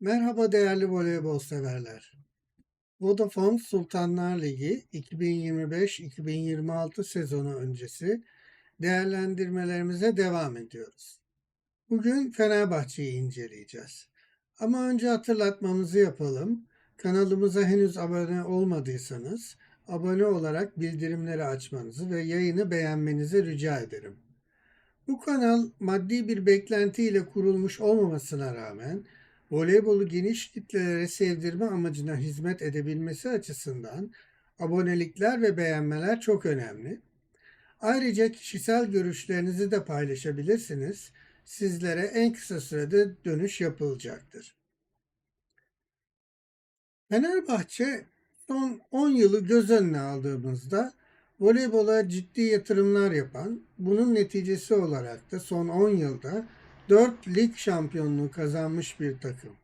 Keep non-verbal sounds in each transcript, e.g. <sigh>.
Merhaba değerli voleybol severler. Vodafone Sultanlar Ligi 2025-2026 sezonu öncesi değerlendirmelerimize devam ediyoruz. Bugün Fenerbahçe'yi inceleyeceğiz. Ama önce hatırlatmamızı yapalım. Kanalımıza henüz abone olmadıysanız abone olarak bildirimleri açmanızı ve yayını beğenmenizi rica ederim. Bu kanal maddi bir beklentiyle kurulmuş olmamasına rağmen voleybolu geniş kitlelere sevdirme amacına hizmet edebilmesi açısından abonelikler ve beğenmeler çok önemli. Ayrıca kişisel görüşlerinizi de paylaşabilirsiniz. Sizlere en kısa sürede dönüş yapılacaktır. Fenerbahçe son 10 yılı göz önüne aldığımızda voleybola ciddi yatırımlar yapan, bunun neticesi olarak da son 10 yılda 4 lig şampiyonluğu kazanmış bir takım.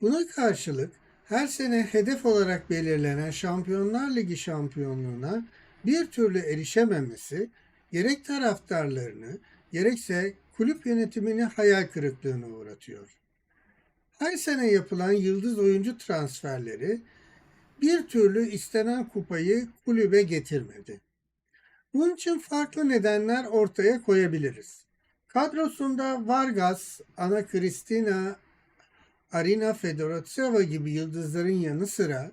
Buna karşılık her sene hedef olarak belirlenen Şampiyonlar Ligi şampiyonluğuna bir türlü erişememesi gerek taraftarlarını gerekse kulüp yönetimini hayal kırıklığına uğratıyor. Her sene yapılan yıldız oyuncu transferleri bir türlü istenen kupayı kulübe getirmedi. Bunun için farklı nedenler ortaya koyabiliriz. Kadrosunda Vargas, Ana Cristina, Arina Fedorotseva gibi yıldızların yanı sıra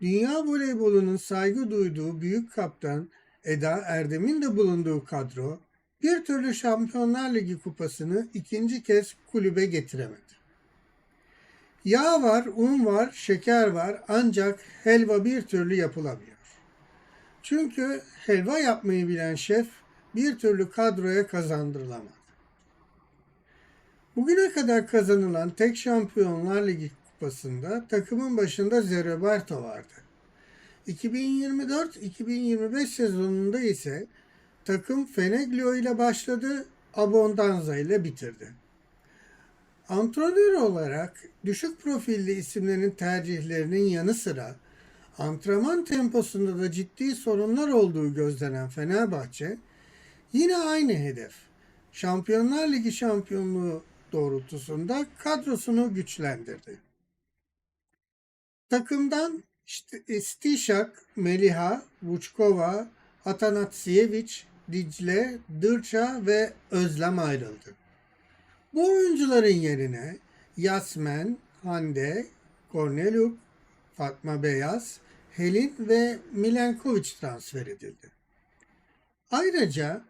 dünya voleybolunun saygı duyduğu büyük kaptan Eda Erdem'in de bulunduğu kadro bir türlü Şampiyonlar Ligi kupasını ikinci kez kulübe getiremedi. Yağ var, un var, şeker var ancak helva bir türlü yapılamıyor. Çünkü helva yapmayı bilen şef bir türlü kadroya kazandırılamadı. Bugüne kadar kazanılan tek Şampiyonlar Ligi kupasında takımın başında Zeroberto vardı. 2024-2025 sezonunda ise takım Feneglio ile başladı, Abondanza ile bitirdi. Antrenör olarak düşük profilli isimlerin tercihlerinin yanı sıra antrenman temposunda da ciddi sorunlar olduğu gözlenen Fenerbahçe yine aynı hedef. Şampiyonlar Ligi şampiyonluğu doğrultusunda kadrosunu güçlendirdi. Takımdan Stişak, Meliha, Vuçkova, Atanatsiyeviç, Dicle, Dırça ve Özlem ayrıldı. Bu oyuncuların yerine Yasmen, Hande, Korneluk, Fatma Beyaz, Helin ve Milenkovic transfer edildi. Ayrıca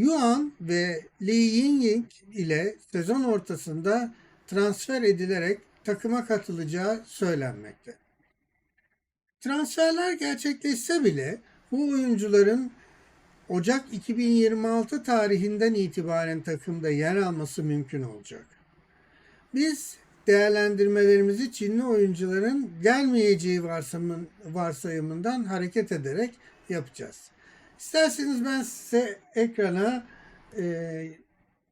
Yuan ve Li Yingying ile sezon ortasında transfer edilerek takıma katılacağı söylenmekte. Transferler gerçekleşse bile bu oyuncuların Ocak 2026 tarihinden itibaren takımda yer alması mümkün olacak. Biz değerlendirmelerimizi Çinli oyuncuların gelmeyeceği varsayımından hareket ederek yapacağız. İsterseniz ben size ekrana e,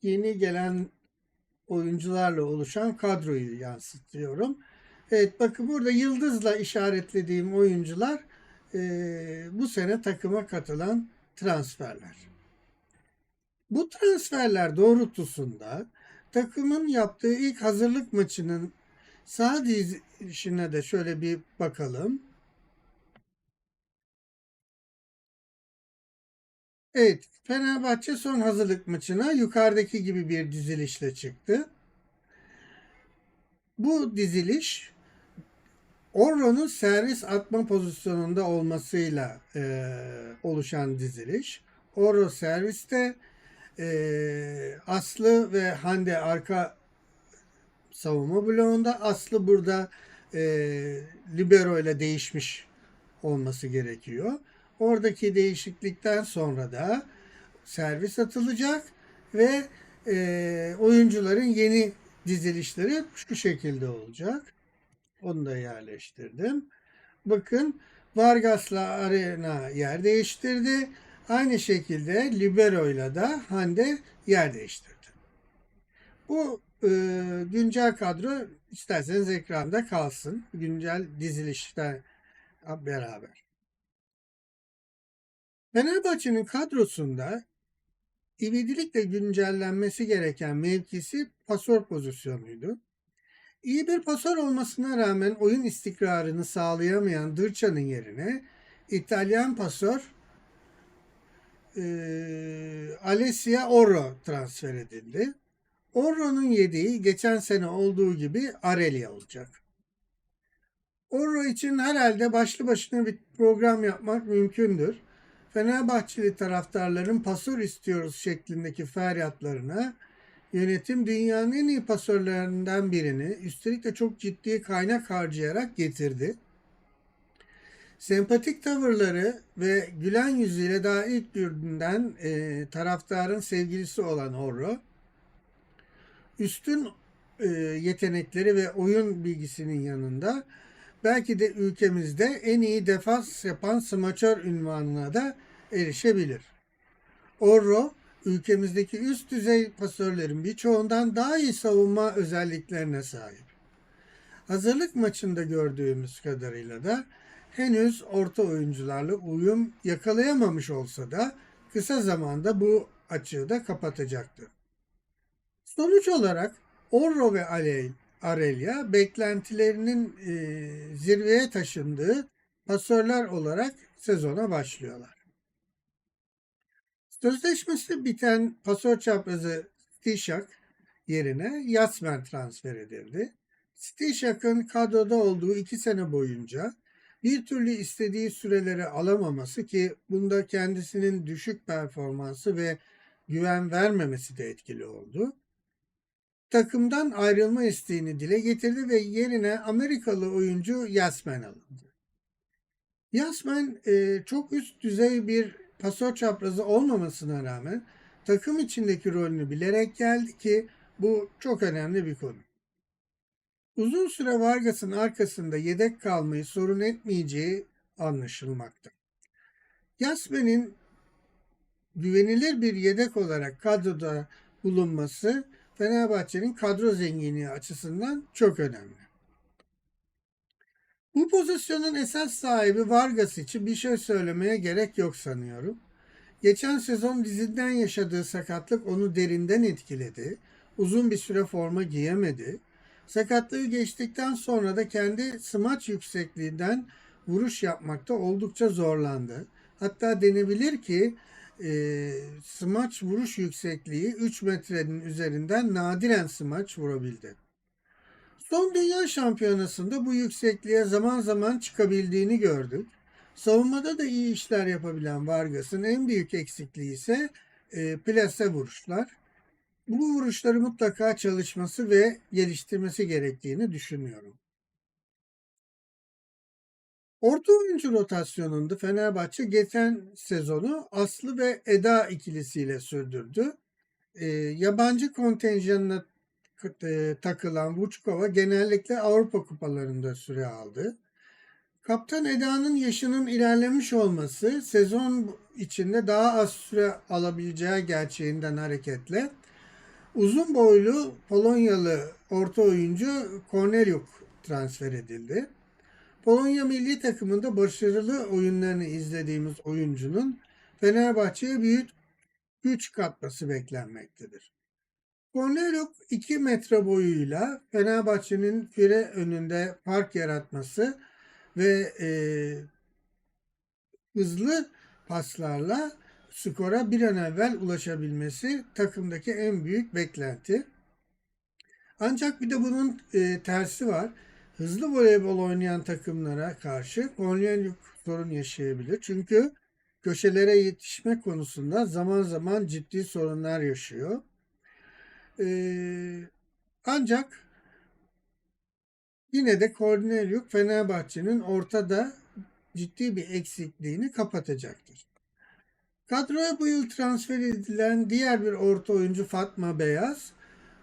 yeni gelen oyuncularla oluşan kadroyu yansıtıyorum. Evet bakın burada yıldızla işaretlediğim oyuncular e, bu sene takıma katılan transferler. Bu transferler doğrultusunda takımın yaptığı ilk hazırlık maçının sağ dizişine de şöyle bir bakalım. Evet, Fenerbahçe son hazırlık maçına yukarıdaki gibi bir dizilişle çıktı. Bu diziliş Orro'nun servis atma pozisyonunda olmasıyla e, oluşan diziliş. Orro serviste e, Aslı ve Hande arka savunma bloğunda. Aslı burada e, libero ile değişmiş olması gerekiyor. Oradaki değişiklikten sonra da servis atılacak ve e, oyuncuların yeni dizilişleri şu şekilde olacak. Onu da yerleştirdim. Bakın Vargas'la Arena yer değiştirdi. Aynı şekilde Libero ile de Hande yer değiştirdi. Bu e, güncel kadro isterseniz ekranda kalsın. Güncel dizilişten beraber. Fenerbahçe'nin kadrosunda ivedilikle güncellenmesi gereken mevkisi pasör pozisyonuydu. İyi bir pasör olmasına rağmen oyun istikrarını sağlayamayan Dırça'nın yerine İtalyan pasör e, Alessia Oro transfer edildi. Orro'nun yediği geçen sene olduğu gibi Arelia olacak. Orro için herhalde başlı başına bir program yapmak mümkündür. Fenerbahçeli taraftarların pasör istiyoruz şeklindeki feryatlarına yönetim dünyanın en iyi pasörlerinden birini üstelik de çok ciddi kaynak harcayarak getirdi. Sempatik tavırları ve gülen yüzüyle daha ilk günden e, taraftarın sevgilisi olan Orro, üstün e, yetenekleri ve oyun bilgisinin yanında belki de ülkemizde en iyi defans yapan smaçör ünvanına da erişebilir. Orro ülkemizdeki üst düzey pasörlerin birçoğundan daha iyi savunma özelliklerine sahip. Hazırlık maçında gördüğümüz kadarıyla da henüz orta oyuncularla uyum yakalayamamış olsa da kısa zamanda bu açığı da kapatacaktır. Sonuç olarak Orro ve Aley, Arelia beklentilerinin e, zirveye taşındığı pasörler olarak sezona başlıyorlar. Sözleşmesi biten pasör çaprazı Stishak yerine Yasmen transfer edildi. Stishak'ın kadroda olduğu iki sene boyunca bir türlü istediği süreleri alamaması ki bunda kendisinin düşük performansı ve güven vermemesi de etkili oldu. Takımdan ayrılma isteğini dile getirdi ve yerine Amerikalı oyuncu Yasmen alındı. Yasmen e, çok üst düzey bir pasör çaprazı olmamasına rağmen takım içindeki rolünü bilerek geldi ki bu çok önemli bir konu. Uzun süre Vargas'ın arkasında yedek kalmayı sorun etmeyeceği anlaşılmakta. Yasmen'in güvenilir bir yedek olarak kadroda bulunması Fenerbahçe'nin kadro zenginliği açısından çok önemli. Bu pozisyonun esas sahibi Vargas için bir şey söylemeye gerek yok sanıyorum. Geçen sezon dizinden yaşadığı sakatlık onu derinden etkiledi. Uzun bir süre forma giyemedi. Sakatlığı geçtikten sonra da kendi smaç yüksekliğinden vuruş yapmakta oldukça zorlandı. Hatta denebilir ki e, smaç vuruş yüksekliği 3 metrenin üzerinden nadiren smaç vurabildi. Son Dünya Şampiyonası'nda bu yüksekliğe zaman zaman çıkabildiğini gördük. Savunmada da iyi işler yapabilen Vargas'ın en büyük eksikliği ise e, plase vuruşlar. Bu vuruşları mutlaka çalışması ve geliştirmesi gerektiğini düşünüyorum. Orta oyuncu rotasyonunda Fenerbahçe geçen sezonu Aslı ve Eda ikilisiyle sürdürdü. E, yabancı kontenjanına takılan Vuçkova genellikle Avrupa kupalarında süre aldı. Kaptan Eda'nın yaşının ilerlemiş olması sezon içinde daha az süre alabileceği gerçeğinden hareketle uzun boylu Polonyalı orta oyuncu Korneliuk transfer edildi. Polonya milli takımında başarılı oyunlarını izlediğimiz oyuncunun Fenerbahçe'ye büyük güç katması beklenmektedir. Korneliuk 2 metre boyuyla Fenerbahçe'nin fire önünde park yaratması ve e, hızlı paslarla skora bir an evvel ulaşabilmesi takımdaki en büyük beklenti. Ancak bir de bunun e, tersi var. Hızlı voleybol oynayan takımlara karşı Korneliuk sorun yaşayabilir. Çünkü köşelere yetişme konusunda zaman zaman ciddi sorunlar yaşıyor. Ee, ancak yine de Cornelius Fenerbahçe'nin ortada ciddi bir eksikliğini kapatacaktır. Kadroya bu yıl transfer edilen diğer bir orta oyuncu Fatma Beyaz.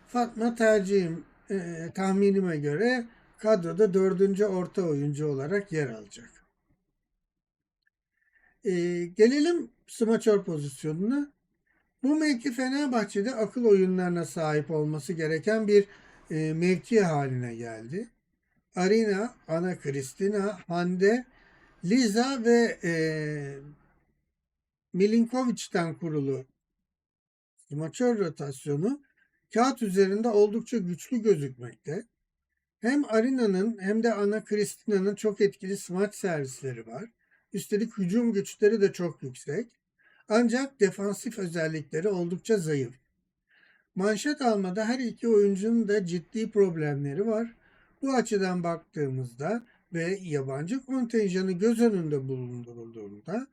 Fatma tercihim e, tahminime göre kadroda dördüncü orta oyuncu olarak yer alacak. E, gelelim smaçör pozisyonuna. Bu mevki Fenerbahçe'de akıl oyunlarına sahip olması gereken bir e, mevki haline geldi. Arina, Ana Kristina, Hande, Liza ve e, Milinkovic'den kurulu smaçör rotasyonu kağıt üzerinde oldukça güçlü gözükmekte. Hem Arina'nın hem de Ana Cristina'nın çok etkili smaç servisleri var. Üstelik hücum güçleri de çok yüksek. Ancak defansif özellikleri oldukça zayıf. Manşet almada her iki oyuncunun da ciddi problemleri var. Bu açıdan baktığımızda ve yabancı kontenjanı göz önünde bulundurulduğunda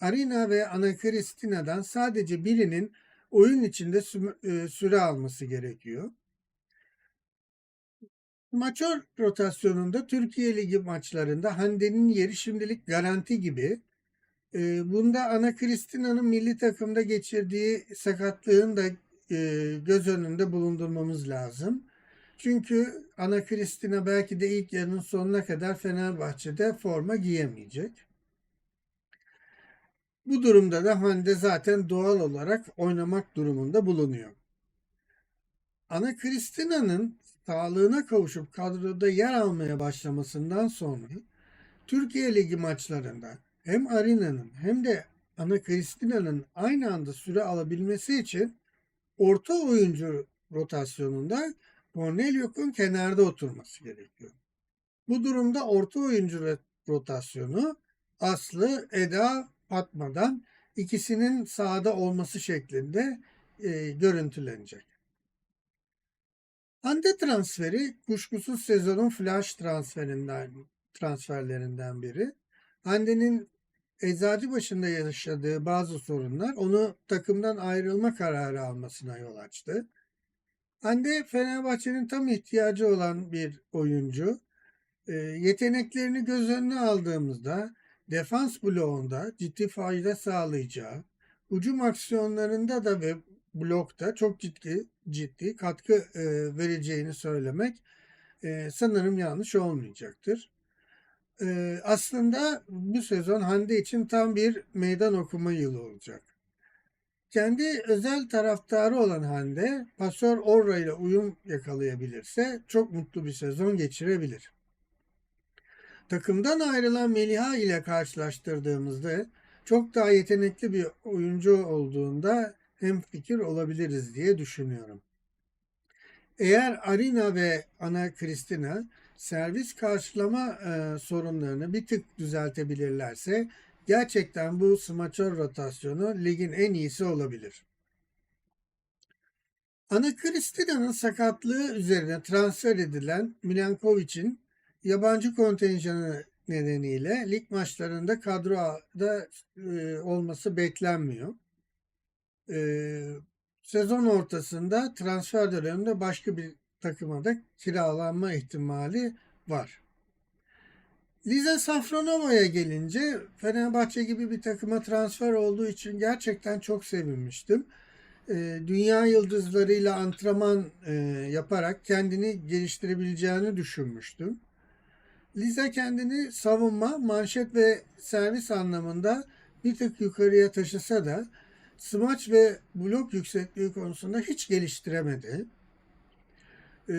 Arina ve Ana Cristina'dan sadece birinin oyun içinde e, süre alması gerekiyor. Maçör rotasyonunda Türkiye Ligi maçlarında Hande'nin yeri şimdilik garanti gibi. Ee, Bunda Ana Cristina'nın milli takımda geçirdiği sakatlığın da e, göz önünde bulundurmamız lazım. Çünkü Ana Cristina belki de ilk yarının sonuna kadar Fenerbahçe'de forma giyemeyecek. Bu durumda da Hande zaten doğal olarak oynamak durumunda bulunuyor. Ana Cristina'nın sağlığına kavuşup kadroda yer almaya başlamasından sonra Türkiye Ligi maçlarında hem Arina'nın hem de Ana Cristina'nın aynı anda süre alabilmesi için orta oyuncu rotasyonunda Cornelius'un kenarda oturması gerekiyor. Bu durumda orta oyuncu rotasyonu Aslı, Eda, Fatma'dan ikisinin sahada olması şeklinde e, görüntülenecek. Hande transferi kuşkusuz sezonun flash transferinden transferlerinden biri. Hande'nin eczacı başında yaşadığı bazı sorunlar onu takımdan ayrılma kararı almasına yol açtı. Hande Fenerbahçe'nin tam ihtiyacı olan bir oyuncu. E, yeteneklerini göz önüne aldığımızda defans bloğunda ciddi fayda sağlayacağı, hücum aksiyonlarında da ve blokta çok ciddi ciddi katkı e, vereceğini söylemek e, sanırım yanlış olmayacaktır. E, aslında bu sezon Hande için tam bir meydan okuma yılı olacak. Kendi özel taraftarı olan Hande, Pasör Orra ile uyum yakalayabilirse çok mutlu bir sezon geçirebilir. Takımdan ayrılan Meliha ile karşılaştırdığımızda çok daha yetenekli bir oyuncu olduğunda hem fikir olabiliriz diye düşünüyorum. Eğer Arina ve Ana Cristina servis karşılama e, sorunlarını bir tık düzeltebilirlerse gerçekten bu smaçör rotasyonu ligin en iyisi olabilir. Ana Cristina'nın sakatlığı üzerine transfer edilen Milankovic'in yabancı kontenjanı nedeniyle lig maçlarında kadroda e, olması beklenmiyor. E, sezon ortasında transfer döneminde başka bir takıma da kiralanma ihtimali var. Liza Safronova'ya gelince Fenerbahçe gibi bir takıma transfer olduğu için gerçekten çok sevinmiştim. E, dünya yıldızlarıyla antrenman e, yaparak kendini geliştirebileceğini düşünmüştüm. Liza kendini savunma, manşet ve servis anlamında bir tık yukarıya taşısa da smaç ve blok yüksekliği konusunda hiç geliştiremedi. Ee,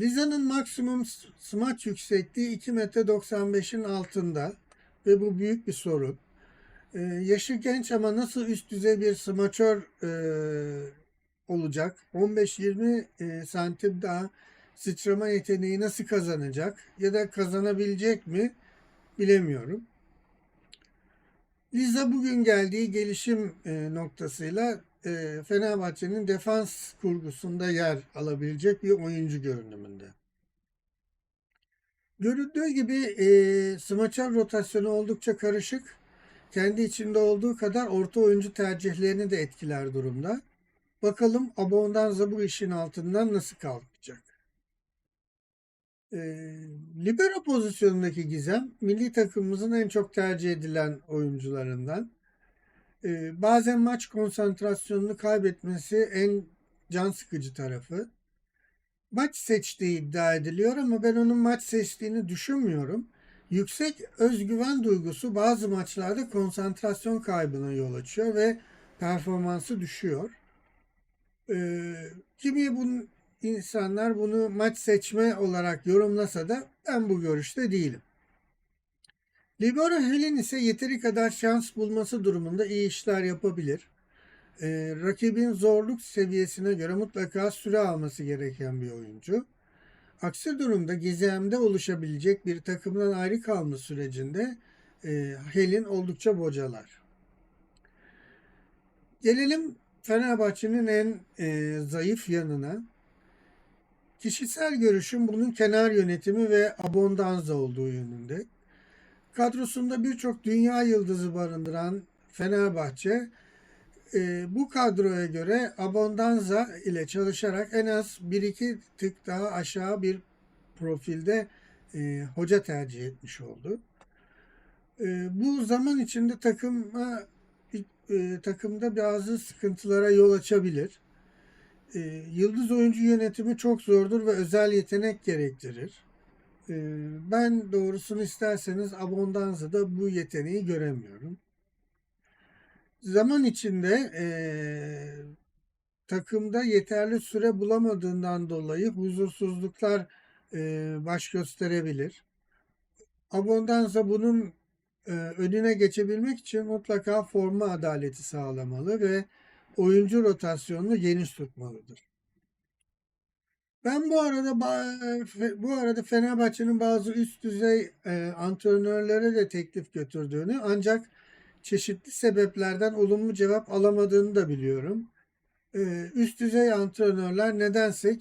Liza'nın maksimum smaç yüksekliği 2 metre 95'in altında ve bu büyük bir sorun. Ee, yaşı genç ama nasıl üst düzey bir smaçör e, olacak? 15-20 e, santim daha sıçrama yeteneği nasıl kazanacak ya da kazanabilecek mi bilemiyorum. Liza bugün geldiği gelişim e, noktasıyla e, Fenerbahçe'nin defans kurgusunda yer alabilecek bir oyuncu görünümünde. Görüldüğü gibi e, smaçör rotasyonu oldukça karışık. Kendi içinde olduğu kadar orta oyuncu tercihlerini de etkiler durumda. Bakalım Abondanza bu işin altından nasıl kalkacak? E, libero pozisyonundaki Gizem milli takımımızın en çok tercih edilen oyuncularından. E, bazen maç konsantrasyonunu kaybetmesi en can sıkıcı tarafı. Maç seçtiği iddia ediliyor ama ben onun maç seçtiğini düşünmüyorum. Yüksek özgüven duygusu bazı maçlarda konsantrasyon kaybına yol açıyor ve performansı düşüyor. Ee, kimi bunun insanlar bunu maç seçme olarak yorumlasa da ben bu görüşte değilim. Libero Helen ise yeteri kadar şans bulması durumunda iyi işler yapabilir. Ee, rakibin zorluk seviyesine göre mutlaka süre alması gereken bir oyuncu. Aksi durumda gizemde oluşabilecek bir takımdan ayrı kalma sürecinde e, Helin oldukça bocalar. Gelelim Fenerbahçe'nin en e, zayıf yanına. Kişisel görüşüm bunun kenar yönetimi ve abondanza olduğu yönünde. Kadrosunda birçok dünya yıldızı barındıran Fenerbahçe e, bu kadroya göre abondanza ile çalışarak en az 1-2 tık daha aşağı bir profilde e, hoca tercih etmiş oldu. E, bu zaman içinde takıma e, takımda bazı sıkıntılara yol açabilir. E, yıldız oyuncu yönetimi çok zordur ve özel yetenek gerektirir. E, ben doğrusunu isterseniz Abondanza'da bu yeteneği göremiyorum. Zaman içinde e, takımda yeterli süre bulamadığından dolayı huzursuzluklar e, baş gösterebilir. Abondanza bunun e, önüne geçebilmek için mutlaka forma adaleti sağlamalı ve oyuncu rotasyonunu geniş tutmalıdır. Ben bu arada bu arada Fenerbahçe'nin bazı üst düzey e, antrenörlere de teklif götürdüğünü ancak çeşitli sebeplerden olumlu cevap alamadığını da biliyorum. E, üst düzey antrenörler nedense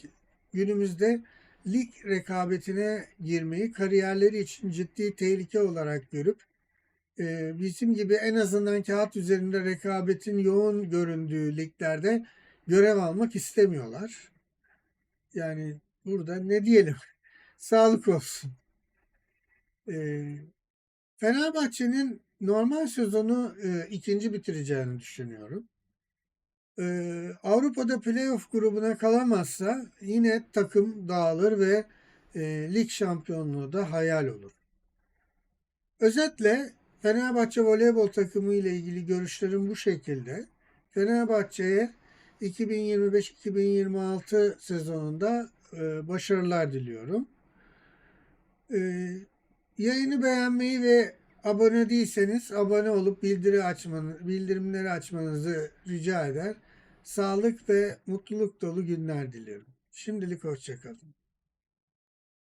günümüzde lig rekabetine girmeyi kariyerleri için ciddi tehlike olarak görüp e, bizim gibi en azından kağıt üzerinde rekabetin yoğun göründüğü liglerde görev almak istemiyorlar. Yani burada ne diyelim? <laughs> Sağlık olsun. E, Fenerbahçe'nin normal sezonu e, ikinci bitireceğini düşünüyorum. E, Avrupa'da playoff grubuna kalamazsa yine takım dağılır ve e, lig şampiyonluğu da hayal olur. Özetle Fenerbahçe voleybol takımı ile ilgili görüşlerim bu şekilde. Fenerbahçe'ye 2025-2026 sezonunda e, başarılar diliyorum. E, yayını beğenmeyi ve abone değilseniz abone olup bildiri açmanı, bildirimleri açmanızı rica eder. Sağlık ve mutluluk dolu günler diliyorum. Şimdilik hoşçakalın.